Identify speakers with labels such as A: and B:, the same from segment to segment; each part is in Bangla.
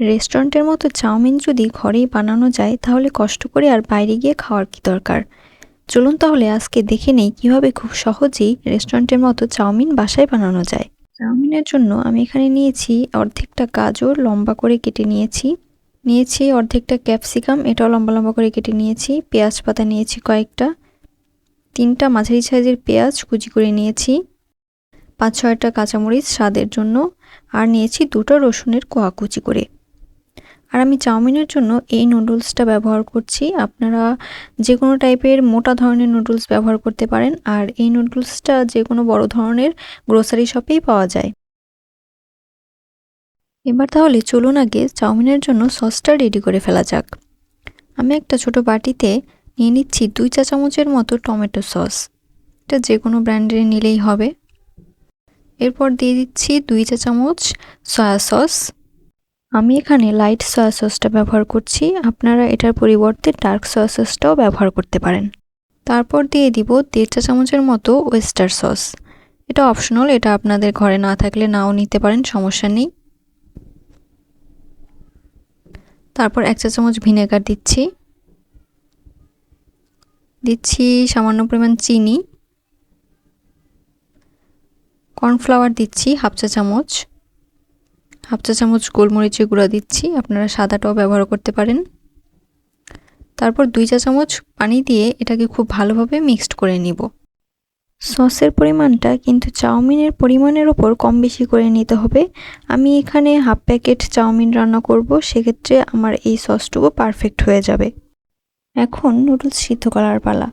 A: রেস্টুরেন্টের মতো চাউমিন যদি ঘরেই বানানো যায়, তাহলে কষ্ট করে আর বাইরে গিয়ে খাওয়ার কি দরকার? চলুন তাহলে আজকে দেখে নেই কীভাবে খুব সহজেই রেস্টুরেন্টের মতো চাউমিন বাসায় বানানো যায়। চাউমিনের জন্য আমি এখানে নিয়েছি অর্ধেকটা গাজর লম্বা করে কেটে নিয়েছি। নিয়েছি অর্ধেকটা ক্যাপসিকাম, এটাও লম্বা লম্বা করে কেটে নিয়েছি। পেঁয়াজ পাতা নিয়েছি কয়েকটা। তিনটা মাঝারি সাইজের পেঁয়াজ কুচি করে নিয়েছি। পাঁচ ছয়টা কাঁচামরিচ স্বাদের জন্য। আর নিয়েছি দুটো রসুনের কোয়া কুচি করে। আর আমি চাউমিনের জন্য এই নুডলসটা ব্যবহার করছি। আপনারা যে কোনো টাইপের মোটা ধরনের নুডলস ব্যবহার করতে পারেন, আর এই নুডলসটা যে কোনো বড় ধরনের গ্রোসারি শপেই পাওয়া যায়। এবার তাহলে চলুন আগে চাউমিনের জন্য সসটা রেডি করে ফেলা যাক। আমি একটা ছোট বাটিতে নিয়ে নিচ্ছি দুই চা চামচের মতো টমেটো সস। এটা যে কোনো ব্র্যান্ডের নিলেই হবে। এরপর দিয়ে দিচ্ছি দুই চা চামচ সয়া সস। আমি এখানে লাইট সয়া সসটা ব্যবহার করছি। আপনারা এটার পরিবর্তে ডার্ক সয়া সসটাও ব্যবহার করতে পারেন। তারপর দিয়ে দিব দেড় চা চামচের মতো ওয়েস্টার সস এটা অপশনাল এটা আপনাদের ঘরে না থাকলে নাও নিতে পারেন, সমস্যা নেই। তারপর এক চা চামচ ভিনেগার দিচ্ছি। দিচ্ছি সামান্য পরিমাণ চিনি। কর্নফ্লাওয়ার দিচ্ছি হাফ চা চামচ। হাফ চা চামচ গোলমরিচের গুঁড়া দিচ্ছি, আপনারা সাদাটাও ব্যবহার করতে পারেন। তারপর দুই চা চামচ পানি দিয়ে এটাকে খুব ভালোভাবে মিক্সড করে নিব। সসের পরিমাণটা কিন্তু চাউমিনের পরিমাণের ওপর কম বেশি করে নিতে হবে। আমি এখানে হাফ প্যাকেট চাউমিন রান্না করব, সেক্ষেত্রে আমার এই সসটুকু পারফেক্ট হয়ে যাবে। এখন নুডলস সিদ্ধ করার পালা।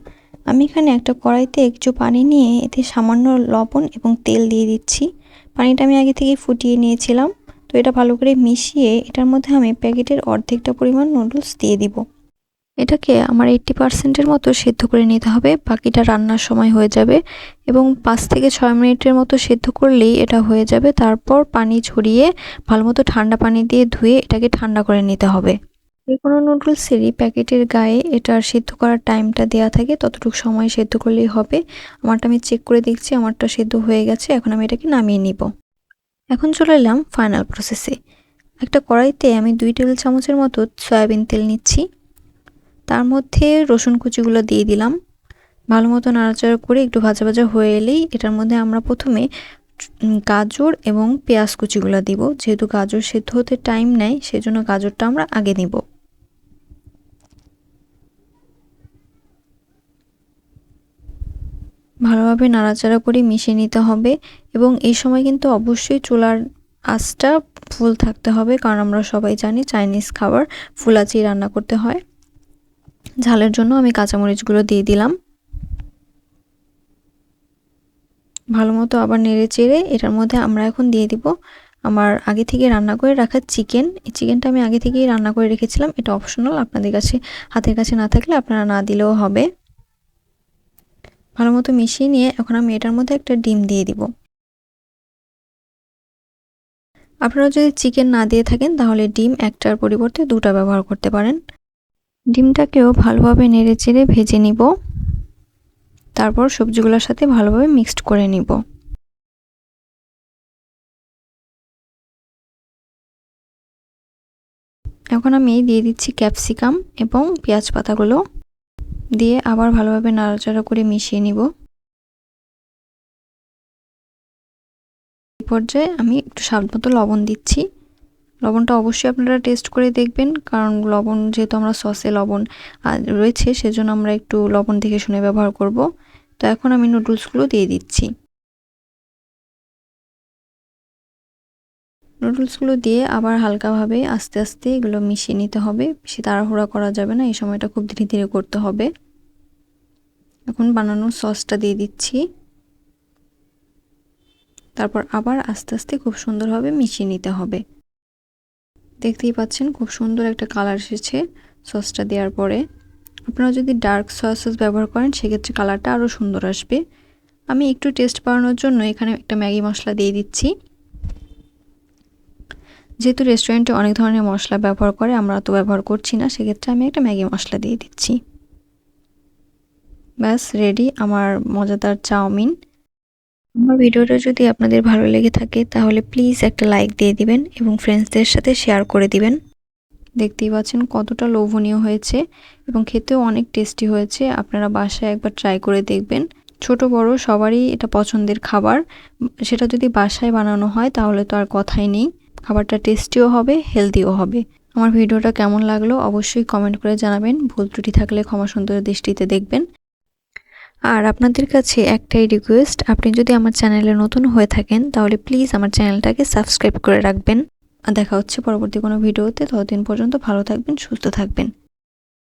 A: আমি এখানে একটা কড়াইতে একটু পানি নিয়ে এতে সামান্য লবণ এবং তেল দিয়ে দিচ্ছি। পানিটা আমি আগে থেকে ফুটিয়ে নিয়েছিলাম। তো এটা ভালো করে মিশিয়ে এটার মধ্যে আমি প্যাকেটের অর্ধেকটা পরিমাণ নুডলস দিয়ে দিব। এটাকে আমার এইট্টি পার্সেন্টের মতো সেদ্ধ করে নিতে হবে। বাকিটা রান্নার সময় হয়ে যাবে এবং পাঁচ থেকে ছয় মিনিটের মতো সেদ্ধ করলেই এটা হয়ে যাবে। তারপর পানি ছড়িয়ে ভালো মতো ঠান্ডা পানি দিয়ে ধুয়ে এটাকে ঠান্ডা করে নিতে হবে। যে কোনো নুডলসেরই প্যাকেটের গায়ে এটার সেদ্ধ করার টাইমটা দেওয়া থাকে, ততটুকু সময় সেদ্ধ করলেই হবে। আমারটা আমি চেক করে দেখছি, আমারটা সেদ্ধ হয়ে গেছে। এখন আমি এটাকে নামিয়ে নিব। এখন চলে এলাম ফাইনাল প্রসেসে একটা কড়াইতে আমি দুই টেবিল চামচের মতো সয়াবিন তেল নিচ্ছি। তার মধ্যে রসুন কুচিগুলো দিয়ে দিলাম। ভালো মতো নাড়াচাড়া করে একটু ভাজা ভাজা হয়ে এলেই এটার মধ্যে আমরা প্রথমে গাজর এবং পেঁয়াজ কুচিগুলো দিব। যেহেতু গাজর সেদ্ধ হতে টাইম নেয়, সেজন্য গাজরটা আমরা আগে নিব। ভালোভাবে নাড়াচাড়া করে মিশিয়ে নিতে হবে এবং এই সময় কিন্তু অবশ্যই চুলার আঁচটা ফুল থাকতে হবে, কারণ আমরা সবাই জানি চাইনিজ খাবার ফুল রান্না করতে হয়। ঝালের জন্য আমি কাঁচামরিচগুলো দিয়ে দিলাম। ভালো মতো আবার নেড়ে চেড়ে এটার মধ্যে আমরা এখন দিয়ে দিব আমার আগে থেকে রান্না করে রাখা চিকেন। এই চিকেনটা আমি আগে থেকেই রান্না করে রেখেছিলাম, এটা অপশনাল, আপনাদের কাছে, হাতের কাছে না থাকলে আপনারা না দিলেও হবে। ভালো মতো মিশিয়ে নিয়ে এখন আমি এটার মধ্যে একটা ডিম দিয়ে দিব। আপনারা যদি চিকেন না দিয়ে থাকেন, তাহলে ডিম একটার পরিবর্তে দুটা ব্যবহার করতে পারেন। ডিমটাকেও ভালোভাবে নেড়ে চেড়ে ভেজে নিব। তারপর সবজিগুলোর সাথে ভালোভাবে মিক্সড করে নিব। এখন আমি দিয়ে দিচ্ছি ক্যাপসিকাম এবং পেঁয়াজ পাতাগুলো। দিয়ে আবার ভালোভাবে নাড়াচাড়া করে মিশিয়ে নিব। পর্যায়ে আমি একটু স্বাদ মতো লবণ দিচ্ছি। লবণটা অবশ্যই আপনারা টেস্ট করে দেখবেন, কারণ লবণ যেহেতু আমরা সসে লবণ রয়েছে, সেজন্য আমরা একটু লবণ দেখে শুনে ব্যবহার করব। তো এখন আমি নুডলসগুলো দিয়ে দিচ্ছি। নুডলসগুলো দিয়ে আবার হালকাভাবে আস্তে আস্তে এগুলো মিশিয়ে নিতে হবে। বেশি তাড়াহুড়া করা যাবে না, এই সময়টা খুব ধীরে ধীরে করতে হবে। এখন বানানোর সসটা দিয়ে দিচ্ছি। তারপর আবার আস্তে আস্তে খুব সুন্দরভাবে মিশিয়ে নিতে হবে। দেখতেই পাচ্ছেন খুব সুন্দর একটা কালার এসেছে সসটা দেওয়ার পরে। আপনারা যদি ডার্ক সয়া সস ব্যবহার করেন, সেক্ষেত্রে কালারটা আরও সুন্দর আসবে। আমি একটু টেস্ট বাড়ানোর জন্য এখানে একটা ম্যাগি মশলা দিয়ে দিচ্ছি। যেহেতু রেস্টুরেন্টে অনেক ধরনের মশলা ব্যবহার করে, আমরা তো ব্যবহার করছি না, সেক্ষেত্রে আমি একটা ম্যাগি মশলা দিয়ে দিচ্ছি। ব্যাস রেডি আমার মজাদার চাউমিন। আমার ভিডিওটা যদি আপনাদের ভালো লেগে থাকে, তাহলে প্লিজ একটা লাইক দিয়ে দিবেন এবং ফ্রেন্ডসদের সাথে শেয়ার করে দিবেন। দেখতেই পাচ্ছেন কতটা লোভনীয় হয়েছে এবং খেতেও অনেক টেস্টি হয়েছে। আপনারা বাসায় একবার ট্রাই করে দেখবেন। ছোট, বড়, সবারই এটা পছন্দের খাবার। সেটা যদি বাসায় বানানো হয়, তাহলে তো আর কথাই নেই। খাবারটা টেস্টিও হবে হেলদিও হবে। আমার ভিডিওটা কেমন লাগল অবশ্যই কমেন্ট করে জানাবেন। ভুল ত্রুটি থাকলে ক্ষমা সুন্দর দৃষ্টিতে দেখবেন। আর আপনাদের কাছে একটাই রিকোয়েস্ট আপনি যদি আমার চ্যানেলে নতুন হয়ে থাকেন, তাহলে প্লিজ আমার চ্যানেলটাকে সাবস্ক্রাইব করে রাখবেন। আর দেখা হচ্ছে পরবর্তী কোনো ভিডিওতে, ততদিন পর্যন্ত ভালো থাকবেন, সুস্থ থাকবেন।